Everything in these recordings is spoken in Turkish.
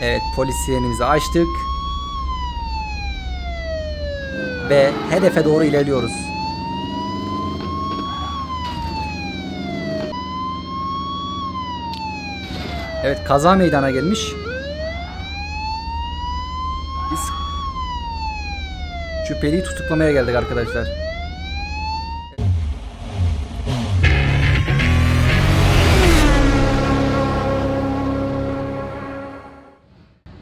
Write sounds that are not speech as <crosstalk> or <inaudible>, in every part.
Evet polis sirenimizi açtık. Ve hedefe doğru ilerliyoruz. Evet kaza meydana gelmiş. Biz şüpheliyi tutuklamaya geldik arkadaşlar.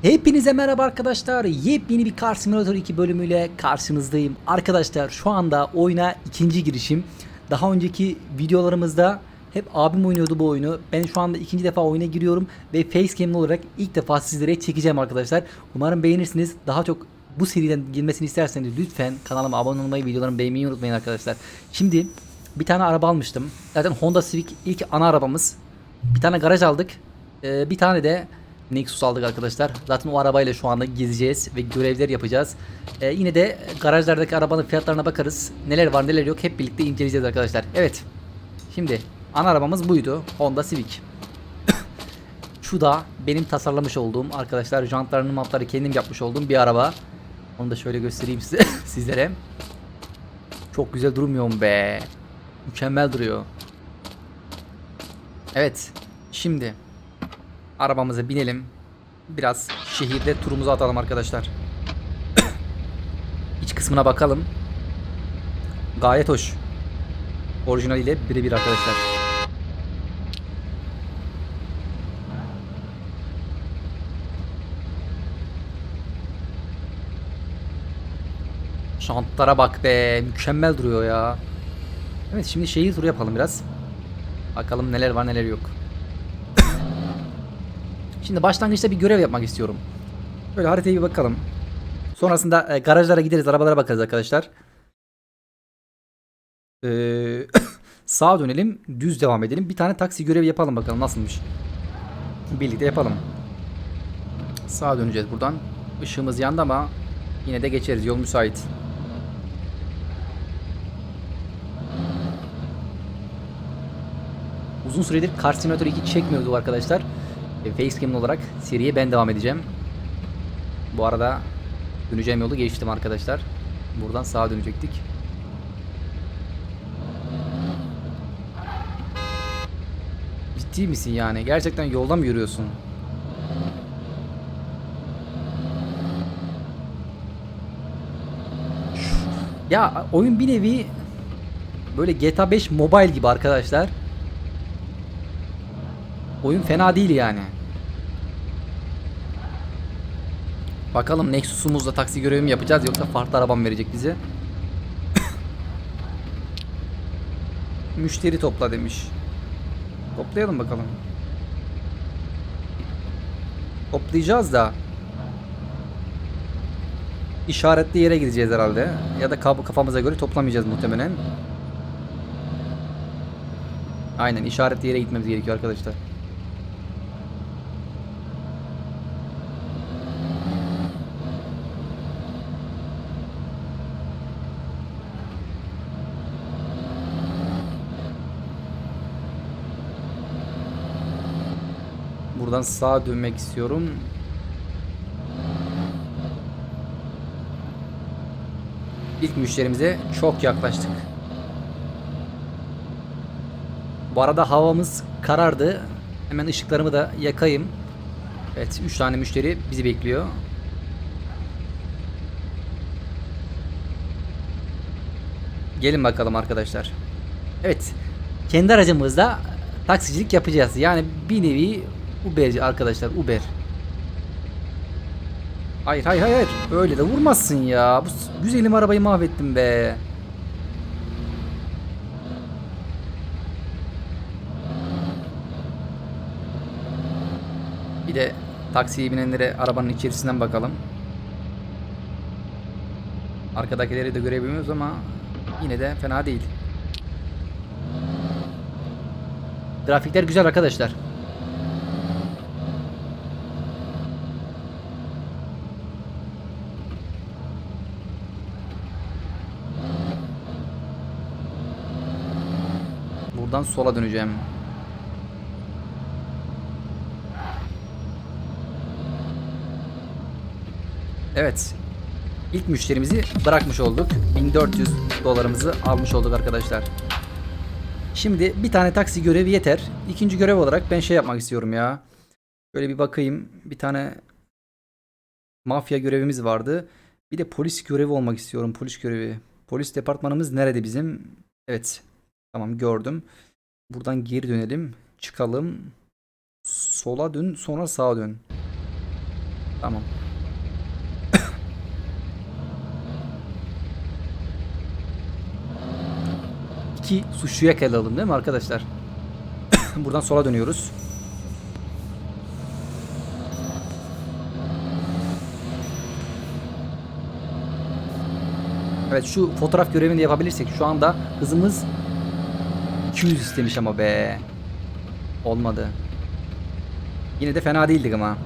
Hepinize merhaba arkadaşlar. Yepyeni bir Car Simulator 2 bölümüyle karşınızdayım. Arkadaşlar şu anda oyuna ikinci girişim. Daha önceki videolarımızda hep abim oynuyordu bu oyunu. Ben şu anda ikinci defa oyuna giriyorum ve facecam olarak ilk defa sizlere çekeceğim arkadaşlar. Umarım beğenirsiniz. Daha çok bu seriden girmesini isterseniz lütfen kanalıma abone olmayı, videolarımı beğenmeyi unutmayın arkadaşlar. Şimdi bir tane araba almıştım. Zaten Honda Civic ilk ana arabamız. Bir tane garaj aldık. Ee, bir tane de Nexus aldık arkadaşlar. Zaten o arabayla şu anda gezeceğiz ve görevler yapacağız. Ee, yine de garajlardaki arabanın fiyatlarına bakarız. Neler var neler yok hep birlikte inceleyeceğiz arkadaşlar. Evet. Şimdi ana arabamız buydu. Honda Civic. <coughs> Şu da benim tasarlamış olduğum arkadaşlar jantlarını mapları kendim yapmış olduğum bir araba. Onu da şöyle göstereyim size <laughs> sizlere. Çok güzel durmuyor mu be? Mükemmel duruyor. Evet. Şimdi arabamıza binelim. Biraz şehirde turumuzu atalım arkadaşlar. <coughs> İç kısmına bakalım. Gayet hoş. Orijinaliyle birebir arkadaşlar. Şantlara bak be. Mükemmel duruyor ya. Evet şimdi şehir turu yapalım biraz. Bakalım neler var neler yok. Şimdi başlangıçta bir görev yapmak istiyorum. Böyle haritaya bir bakalım. Sonrasında e, garajlara gideriz, arabalara bakarız arkadaşlar. Ee, <coughs> sağa dönelim, düz devam edelim. Bir tane taksi görevi yapalım bakalım nasılmış. Birlikte yapalım. Sağa döneceğiz buradan. Işığımız yandı ama yine de geçeriz. Yol müsait. Uzun süredir Car Simulator 2 çekmiyorduk arkadaşlar. E, Facecam olarak seriye ben devam edeceğim. Bu arada döneceğim yolu geçtim arkadaşlar. Buradan sağa dönecektik. Ciddi misin yani? Gerçekten yolda mı yürüyorsun? Ya oyun bir nevi böyle GTA 5 Mobile gibi arkadaşlar. Oyun fena değil yani. Bakalım Nexus'umuzla taksi görevi mi yapacağız yoksa farklı arabam verecek bize. <coughs> Müşteri topla demiş. Toplayalım bakalım. Toplayacağız da işaretli yere gideceğiz herhalde. Ya da kaf- kafamıza göre toplamayacağız muhtemelen. Aynen işaretli yere gitmemiz gerekiyor arkadaşlar. Buradan sağa dönmek istiyorum. İlk müşterimize çok yaklaştık. Bu arada havamız karardı. Hemen ışıklarımı da yakayım. Evet 3 tane müşteri bizi bekliyor. Gelin bakalım arkadaşlar. Evet. Kendi aracımızda taksicilik yapacağız. Yani bir nevi Uberci arkadaşlar Uber. Hayır hayır hayır. Öyle de vurmazsın ya. Bu güzelim arabayı mahvettim be. Bir de taksiye binenlere arabanın içerisinden bakalım. Arkadakileri de görebilmiyoruz ama yine de fena değil. Grafikler güzel arkadaşlar. Buradan sola döneceğim. Evet. İlk müşterimizi bırakmış olduk. 1400 dolarımızı almış olduk arkadaşlar. Şimdi bir tane taksi görevi yeter. İkinci görev olarak ben şey yapmak istiyorum ya. Böyle bir bakayım. Bir tane mafya görevimiz vardı. Bir de polis görevi olmak istiyorum. Polis görevi. Polis departmanımız nerede bizim? Evet. Tamam gördüm. Buradan geri dönelim. Çıkalım. Sola dön sonra sağa dön. Tamam. <coughs> İki suçluya yakalayalım değil mi arkadaşlar? <coughs> Buradan sola dönüyoruz. Evet şu fotoğraf görevini de yapabilirsek şu anda hızımız 200 istemiş ama be. Olmadı. Yine de fena değildik ama.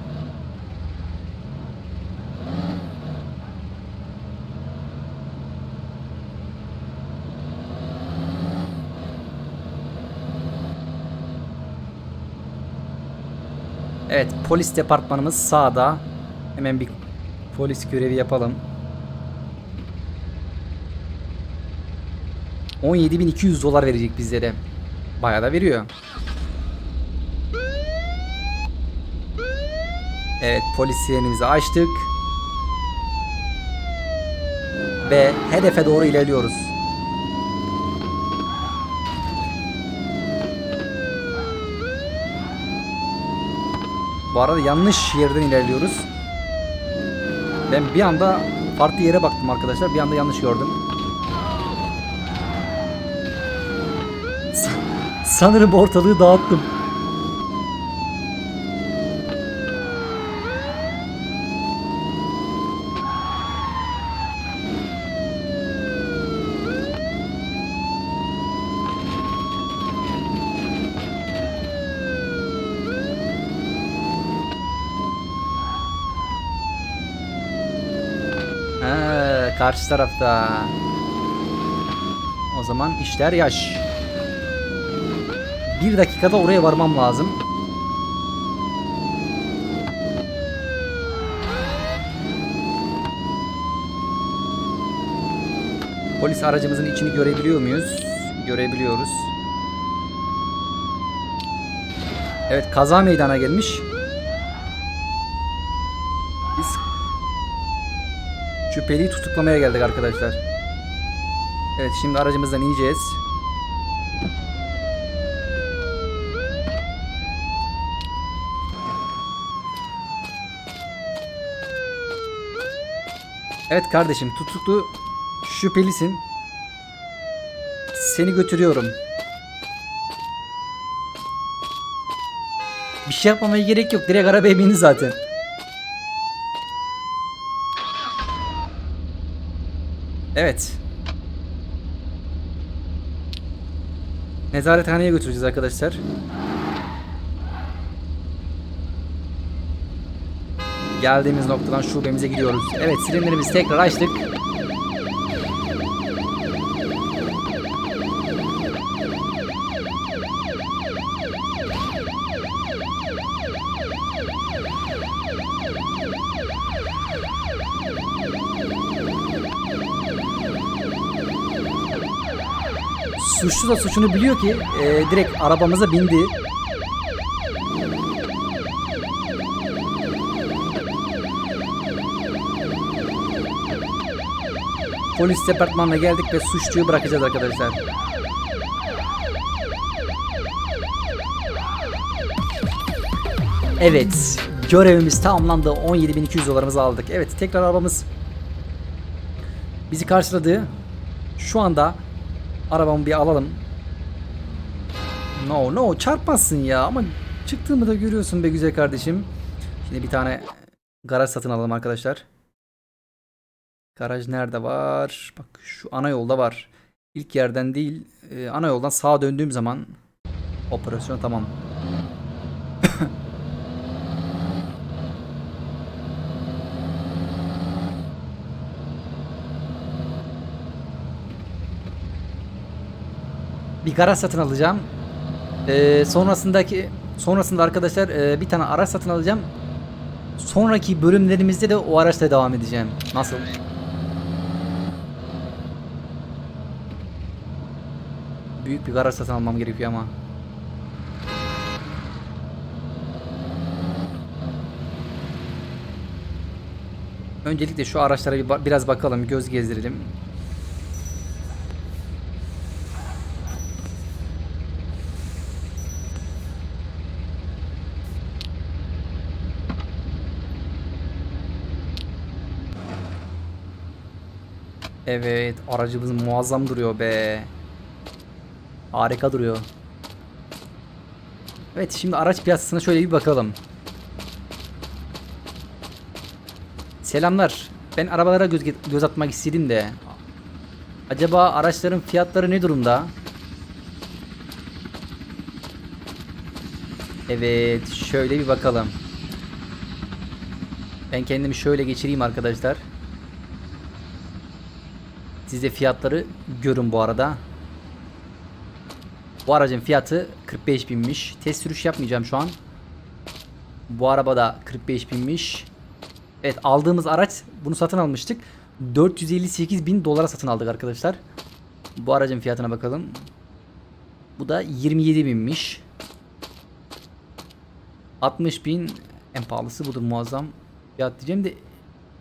Evet polis departmanımız sağda. Hemen bir polis görevi yapalım. 17.200 dolar verecek bizlere. Bayağı da veriyor. Evet polis sirenimizi açtık. Ve hedefe doğru ilerliyoruz. Bu arada yanlış yerden ilerliyoruz. Ben bir anda farklı yere baktım arkadaşlar. Bir anda yanlış gördüm. Sanırım ortalığı dağıttım. Ha, karşı tarafta. O zaman işler yaş. Bir dakikada oraya varmam lazım. Polis aracımızın içini görebiliyor muyuz? Görebiliyoruz. Evet kaza meydana gelmiş. Biz şüpheliyi tutuklamaya geldik arkadaşlar. Evet şimdi aracımızdan ineceğiz. Evet kardeşim tutuklu şüphelisin. Seni götürüyorum. Bir şey yapmamaya gerek yok. Direkt arabaya bindi zaten. Evet. Nezarethaneye götüreceğiz arkadaşlar. Geldiğimiz noktadan şubemize gidiyoruz. Evet sirenlerimizi tekrar açtık. Suçlu da suçunu biliyor ki e, direkt arabamıza bindi. Polis departmanına geldik ve suçluyu bırakacağız arkadaşlar. Evet. Görevimiz tamamlandı. 17.200 dolarımızı aldık. Evet tekrar arabamız bizi karşıladı. Şu anda arabamı bir alalım. No no çarpmazsın ya ama çıktığımı da görüyorsun be güzel kardeşim. Şimdi bir tane garaj satın alalım arkadaşlar. Garaj nerede var? Bak şu ana yolda var. İlk yerden değil, e, ana yoldan sağa döndüğüm zaman operasyon tamam. <laughs> bir garaj satın alacağım. E, sonrasındaki sonrasında arkadaşlar e, bir tane araç satın alacağım. Sonraki bölümlerimizde de o araçla devam edeceğim. Nasıl? Büyük bir garaj satın almam gerekiyor ama. Öncelikle şu araçlara bir ba- biraz bakalım, göz gezdirelim. Evet, aracımız muazzam duruyor be. Harika duruyor. Evet, şimdi araç piyasasına şöyle bir bakalım. Selamlar. Ben arabalara göz, göz atmak istedim de. Acaba araçların fiyatları ne durumda? Evet, şöyle bir bakalım. Ben kendimi şöyle geçireyim arkadaşlar. Siz fiyatları görün bu arada. Bu aracın fiyatı 45 binmiş. Test sürüş yapmayacağım şu an. Bu araba da 45 binmiş. Evet aldığımız araç bunu satın almıştık. 458 bin dolara satın aldık arkadaşlar. Bu aracın fiyatına bakalım. Bu da 27 binmiş. 60 bin en pahalısı budur muazzam. Fiyat diyeceğim de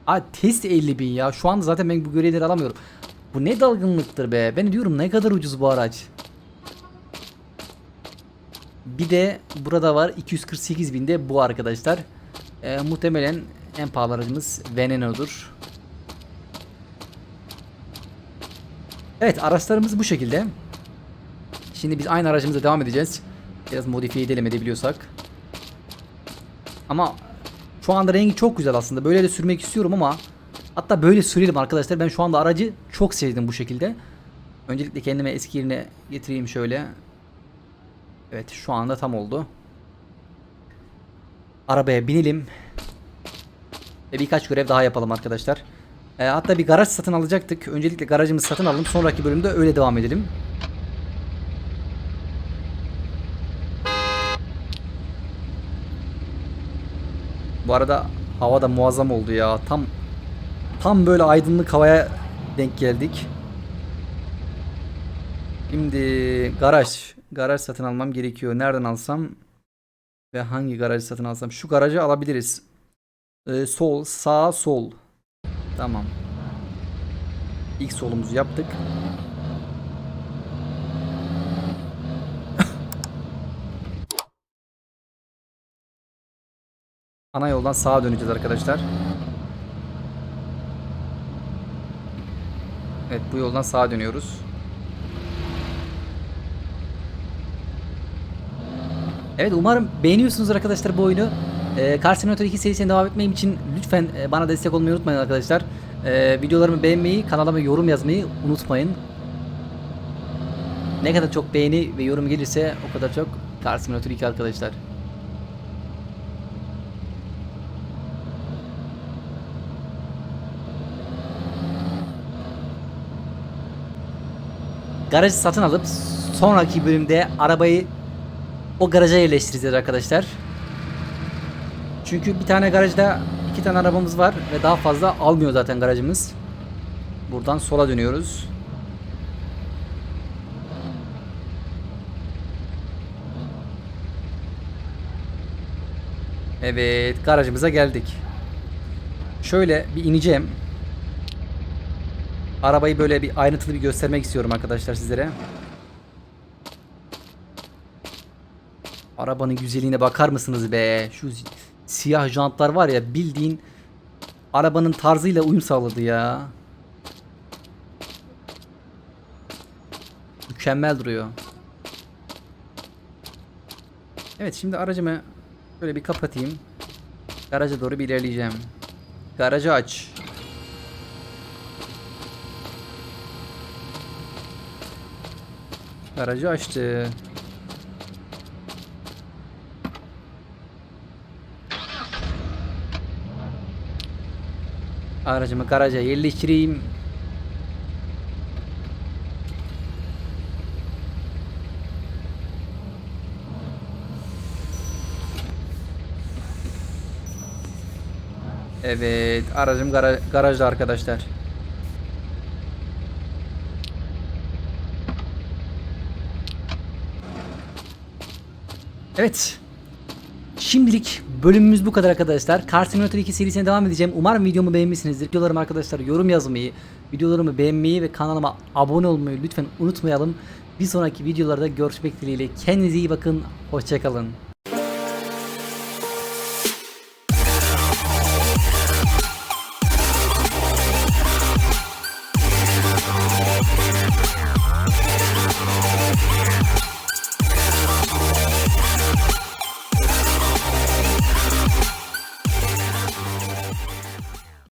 Aa, test 50 bin ya. Şu anda zaten ben bu görevleri alamıyorum. Bu ne dalgınlıktır be. Ben diyorum ne kadar ucuz bu araç. Bir de burada var 248 binde bu arkadaşlar. Ee, muhtemelen en pahalı aracımız Veneno'dur. Evet araçlarımız bu şekilde. Şimdi biz aynı aracımıza devam edeceğiz. Biraz modifiye edelim edebiliyorsak. Ama şu anda rengi çok güzel aslında. Böyle de sürmek istiyorum ama hatta böyle sürelim arkadaşlar. Ben şu anda aracı çok sevdim bu şekilde. Öncelikle kendime eski yerine getireyim şöyle. Evet şu anda tam oldu. Arabaya binelim. Ve birkaç görev daha yapalım arkadaşlar. E, hatta bir garaj satın alacaktık. Öncelikle garajımızı satın alalım. Sonraki bölümde öyle devam edelim. Bu arada hava da muazzam oldu ya. Tam tam böyle aydınlık havaya denk geldik. Şimdi garaj. Garaj satın almam gerekiyor. Nereden alsam ve hangi garajı satın alsam? Şu garajı alabiliriz. Ee, sol, sağ, sol. Tamam. İlk solumuzu yaptık. <laughs> Ana yoldan sağa döneceğiz arkadaşlar. Evet bu yoldan sağa dönüyoruz. Evet umarım beğeniyorsunuz arkadaşlar bu oyunu. Ee, Car Simulator 2 serisine devam etmem için lütfen e, bana destek olmayı unutmayın arkadaşlar. Ee, videolarımı beğenmeyi, kanalıma yorum yazmayı unutmayın. Ne kadar çok beğeni ve yorum gelirse o kadar çok Car Simulator 2 arkadaşlar. Garajı satın alıp sonraki bölümde arabayı o garaja yerleştireceğiz arkadaşlar. Çünkü bir tane garajda iki tane arabamız var ve daha fazla almıyor zaten garajımız. Buradan sola dönüyoruz. Evet garajımıza geldik. Şöyle bir ineceğim. Arabayı böyle bir ayrıntılı bir göstermek istiyorum arkadaşlar sizlere. Arabanın güzelliğine bakar mısınız be? Şu siyah jantlar var ya bildiğin arabanın tarzıyla uyum sağladı ya. Mükemmel duruyor. Evet şimdi aracımı böyle bir kapatayım. Garaja doğru bir ilerleyeceğim. Garajı aç. Garajı açtı. Aracımı garaja yerleştireyim. Evet aracım gara- garajda arkadaşlar. Evet. Şimdilik bölümümüz bu kadar arkadaşlar. Car Simulator 2 serisine devam edeceğim. Umarım videomu beğenmişsinizdir. Videolarım arkadaşlar yorum yazmayı, videolarımı beğenmeyi ve kanalıma abone olmayı lütfen unutmayalım. Bir sonraki videolarda görüşmek dileğiyle. Kendinize iyi bakın. Hoşçakalın.